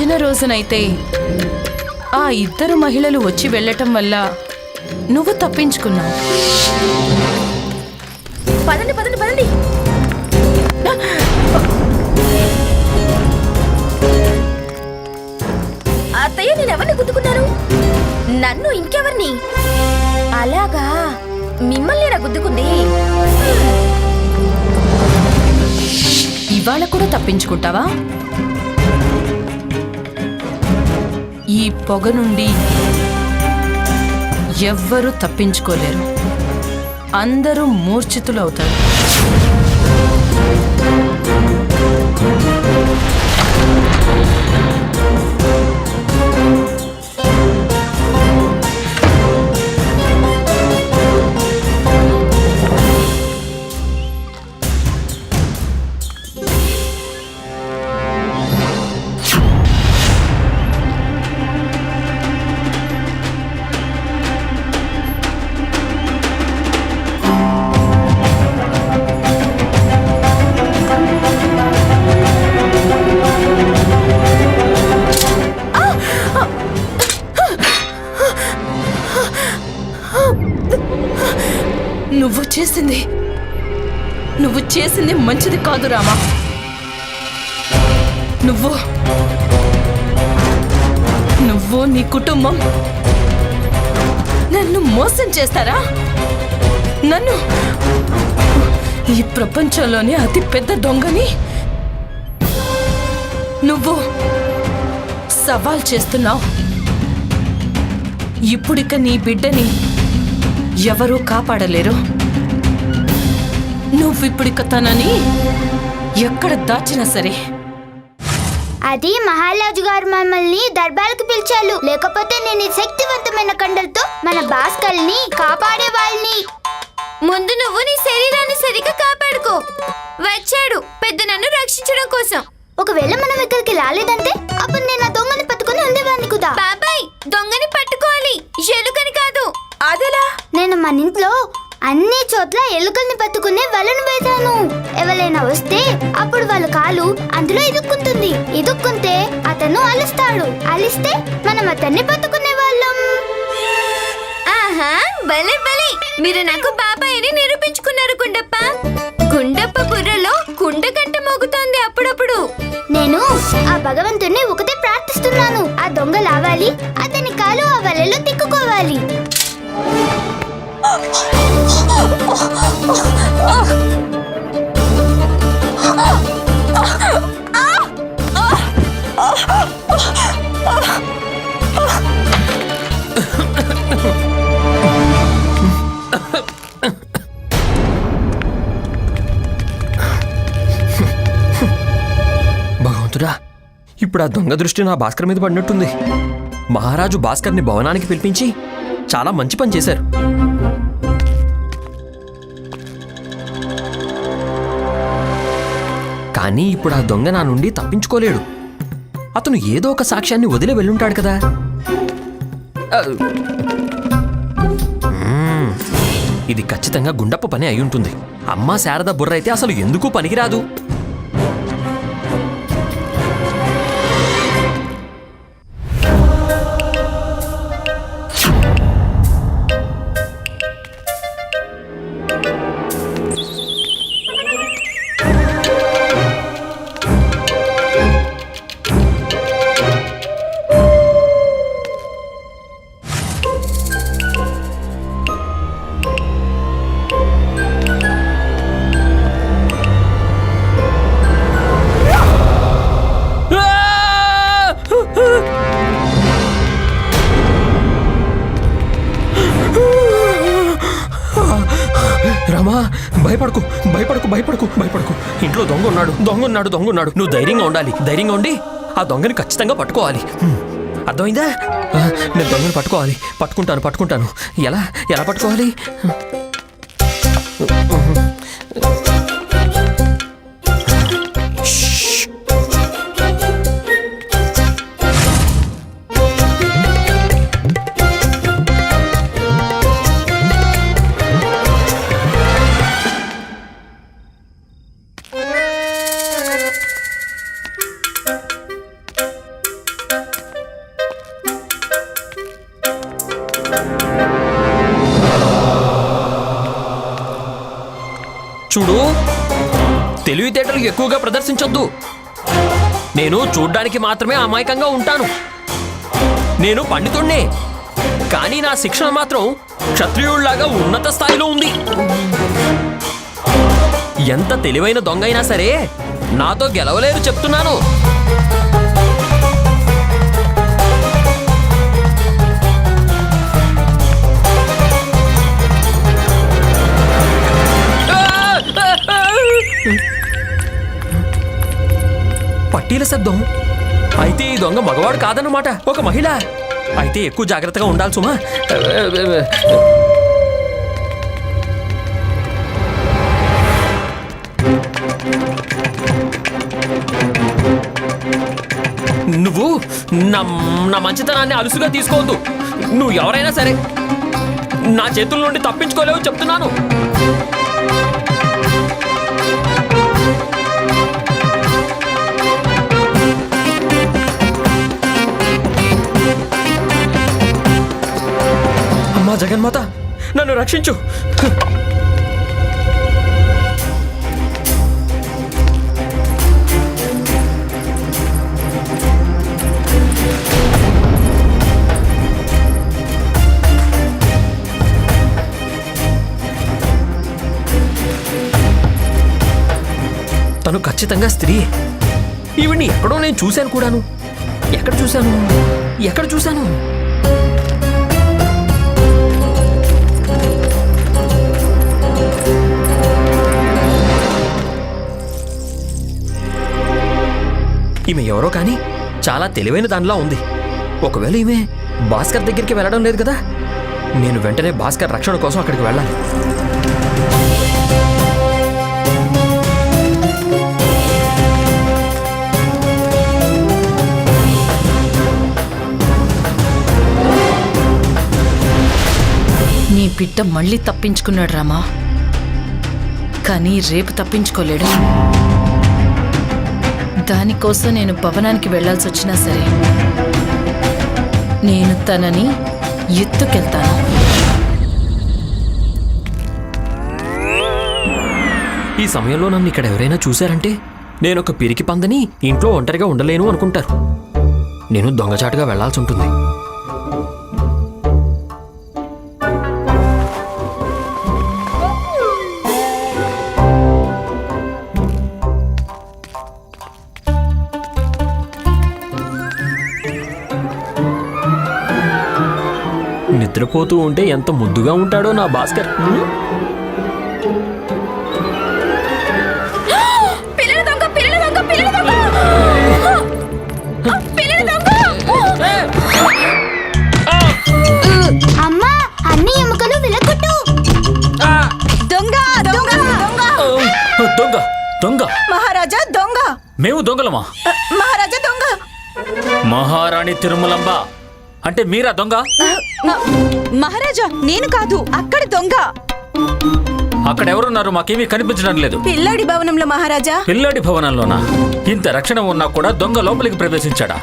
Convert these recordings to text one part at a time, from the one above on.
భజన రోజునైతే ఆ ఇద్దరు మహిళలు వచ్చి వెళ్ళటం వల్ల నువ్వు తప్పించుకున్నావు. పదండి పదండి పదండి. అత్తయ్య నేను ఎవరిని గుద్దుకున్నాను నన్ను ఇంకెవరిని? అలాగా మిమ్మల్ని గుద్దుకుంది? ఇవాళ కూడా తప్పించుకుంటావా? ఈ పొగ నుండి ఎవ్వరూ తప్పించుకోలేరు. అందరూ మూర్ఛితులవుతారు. నువ్వు చేసింది. నువ్వు చేసింది మంచిది కాదు రామా. నువ్వు. నువ్వు నీ కుటుంబం. నన్ను మోసం చేస్తారా? నన్ను. ఈ ప్రపంచంలోనే అతి పెద్ద దొంగని. నువ్వు సవాల్ చేస్తున్నావు. ఇప్పుడిక నీ బిడ్డని ఎవరూ కాపాడలేరు? నువ్విప్పుడిక తనని ఎక్కడ దాచినా సరే. అది మహారాజు గారు మమ్మల్ని దర్బార్కి పిలిచారు. లేకపోతే నేను ఈ శక్తివంతమైన కండలతో మన భాస్కర్ని కాపాడే వాళ్ళని ముందు నువ్వు నీ శరీరాన్ని అలుస్తాడు అలిస్తే మనం అతన్ని పట్టుకునే వాళ్ళం ఆహా భలే భలే మీరు నాకు బాబాయ్ అని నిరూపించుకున్నారు కుండప్ప కుండప్ప బుర్రలో కుండ గంట మోగుతోంది అప్పుడప్పుడు నేను ఆ భగవంతుణ్ణి ఒకటే ప్రార్థిస్తున్నాను ఆ దొంగ లావాలి అతని కాలు ఆ వలలో తిక్కుకోవాలి భగవంతుడా ఇప్పుడు ఆ దొంగ దృష్టి నా భాస్కర్ మీద పడినట్టుంది. మహారాజు భాస్కర్ని భవనానికి పిలిపించి చాలా మంచి పని చేశారు. కానీ ఇప్పుడు ఆ దొంగ నా నుండి తప్పించుకోలేడు. అతను ఏదో ఒక సాక్ష్యాన్ని వదిలి వెళ్ళుంటాడు కదా. ఇది ఖచ్చితంగా గుండప్ప పని అయి ఉంటుంది. అమ్మా శారద బుర్ర అయితే అసలు ఎందుకు పనికిరాదు? దొంగ ఉన్నాడు నువ్వు ధైర్యంగా ఉండాలి. ధైర్యంగా ఉండి ఆ దొంగని ఖచ్చితంగా పట్టుకోవాలి. అర్థమైందా? నేను దొంగను పట్టుకోవాలి. పట్టుకుంటాను పట్టుకుంటాను. ఎలా? ఎలా పట్టుకోవాలి? ఎక్కువగా ప్రదర్శించొద్దు. నేను చూడ్డానికి మాత్రమే అమాయకంగా ఉంటాను. నేను పండితుణ్ణే. కానీ నా శిక్షణ మాత్రం క్షత్రియుళ్ళాగా ఉన్నత స్థాయిలో ఉంది. ఎంత తెలివైన దొంగ అయినా సరే నాతో గెలవలేరు చెప్తున్నాను. పట్టీల శబ్దం. అయితే ఈ దొంగ మగవాడు కాదన్నమాట ఒక మహిళ. అయితే ఎక్కువ జాగ్రత్తగా ఉండాలి సుమా. నువ్వు నా నా మంచితనాన్ని అలుసుగా తీసుకోవద్దు. నువ్వు ఎవరైనా సరే నా చేతుల నుండి తప్పించుకోలేవు చెప్తున్నాను. అమ్మా జగన్మాత? నన్ను రక్షించు. తను ఖచ్చితంగా స్త్రీ. ఈవిడ్ని ఎక్కడో నేను చూశాను కూడాను. ఎక్కడ చూశాను? ఎక్కడ చూశాను? ఈమె ఎవరో కానీ చాలా తెలివైన దానిలా ఉంది. ఒకవేళ ఈమె భాస్కర్ దగ్గరికి వెళ్ళడం లేదు కదా? నేను వెంటనే భాస్కర్ రక్షణ కోసం అక్కడికి వెళ్ళాలి. నీ బిడ్డ మళ్ళీ తప్పించుకున్నాడు రామా. కానీ రేపు తప్పించుకోలేడు. దానికోసం నేను భవనానికి వెళ్ళాల్సి వచ్చినా సరే నేను తనని ఎత్తుకెళ్తాను. ఈ సమయంలో నన్ను ఇక్కడ ఎవరైనా చూశారంటే నేను ఒక పిరికి పందని ఇంట్లో ఒంటరిగా ఉండలేను అనుకుంటారు. నేను దొంగచాటుగా వెళ్ళాల్సి ఉంటుంది నిద్రపోతూ ఉంటే ఎంత ముద్దుగా ఉంటాడో నా భాస్కర్. హ్మ్? పిల్లల దొంగ పిల్లల దొంగ పిల్లల దొంగ! పిల్లల దొంగ! అమ్మా అన్ని ఎముకలు విలగొట్టు. దొంగ దొంగ దొంగ! దొంగ దొంగ! మహారాజా దొంగ! మేము దొంగలమా? మహారాజా దొంగ! మహారాణి తిరుమలంబ! అంటే మీరా దొంగ? మహారాజా నేను కాదు అక్కడ దొంగ. అక్కడ ఎవరున్నారు మాకేమీ కనిపించడం లేదు. పిల్లాడి భవనంలో మహారాజా. పిల్లాడి భవనంలోనా? ఇంత రక్షణ ఉన్నా కూడా దొంగ లోపలికి ప్రవేశించాడా?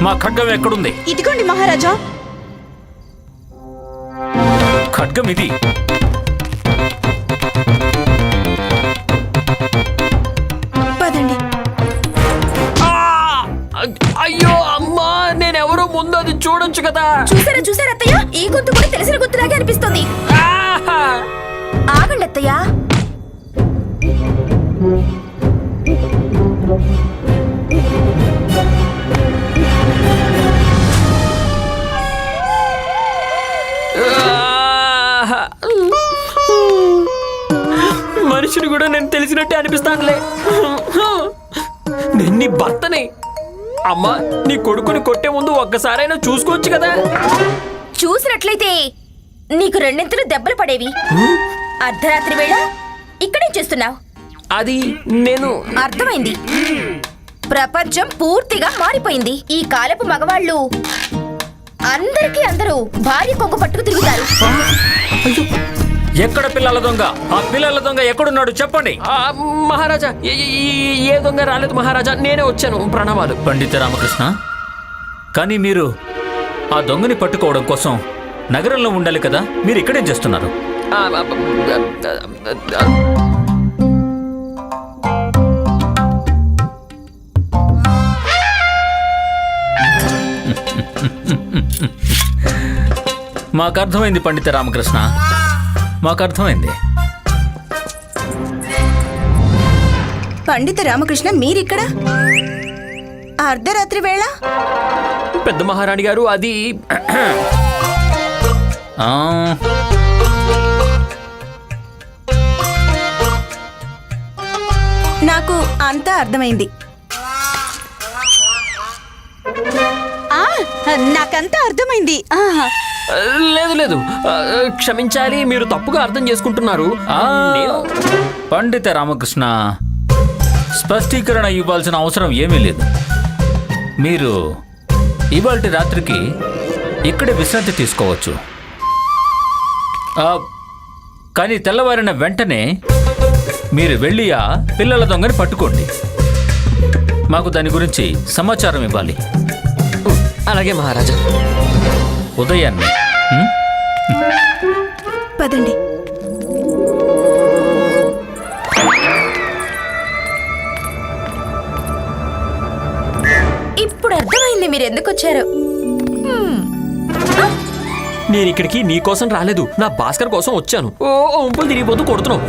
మా ఖడ్గం ఎక్కడుంది? ఇదిగోండి మహారాజా. ఖడ్గం ఇది. మనిషిని కూడా నేను తెలిసినట్టే అనిపిస్తానులే నేను నీ భర్తని. అమ్మా నీ కొడుకుని కొట్టే ముందు ఒక్కసారైనా చూసుకోవచ్చు కదా? చూసినట్లయితే నీకు రెండింతలు దెబ్బలు పడేవి. అర్ధరాత్రి వేళ ఇక్కడే చేస్తున్నావు? అది నేను అర్థమైంది. ప్రపంచం పూర్తిగా మారిపోయింది. ఈ కాలపు మగవాళ్ళు అందరికీ అందరూ భార్య కొంగు పట్టుకు తిరుగుతారు. ఎక్కడ పిల్లల దొంగ? ఆ పిల్లల దొంగ ఎక్కడున్నాడు చెప్పండి. ఆ, మహారాజా ఏ- ఏ- ఏ దొంగ రాలేదు మహారాజా నేనే వచ్చాను. ప్రణామాలు. పండిత రామకృష్ణ కానీ మీరు ఆ దొంగని పట్టుకోవడం కోసం నగరంలో ఉండాలి కదా మీరు ఇక్కడేం చేస్తున్నారు? మాకు అర్థమైంది పండిత రామకృష్ణ. మాకు అర్థమైంది పండిత రామకృష్ణ మీరిక్కడ? అర్ధరాత్రి వేళ? పెద్ద మహారాణి గారు అది ఆ, నాకు అంతా అర్థమైంది. ఆ, నాకంతా అర్థమైంది. ఆ, లేదు లేదు. క్షమించాలి మీరు తప్పుగా అర్థం చేసుకుంటున్నారు. పండిత రామకృష్ణ స్పష్టీకరణ ఇవ్వాల్సిన అవసరం ఏమీ లేదు. మీరు ఇవాళ రాత్రికి ఇక్కడే విశ్రాంతి తీసుకోవచ్చు. కానీ తెల్లవారిన వెంటనే మీరు వెళ్ళి ఆ పిల్లల దొంగని పట్టుకోండి. మాకు దాని గురించి సమాచారం ఇవ్వాలి. అలాగే మహారాజా. ఉదయాన్నే? పదండి. ఇప్పుడు అర్థమైంది మీరు ఎందుకు వచ్చారు. నేను ఇక్కడికి నీ కోసం రాలేదు. నా భాస్కర్ కోసం వచ్చాను. ఓ ఒంపులు తిరిగిపోతూ కొడుతున్నావు.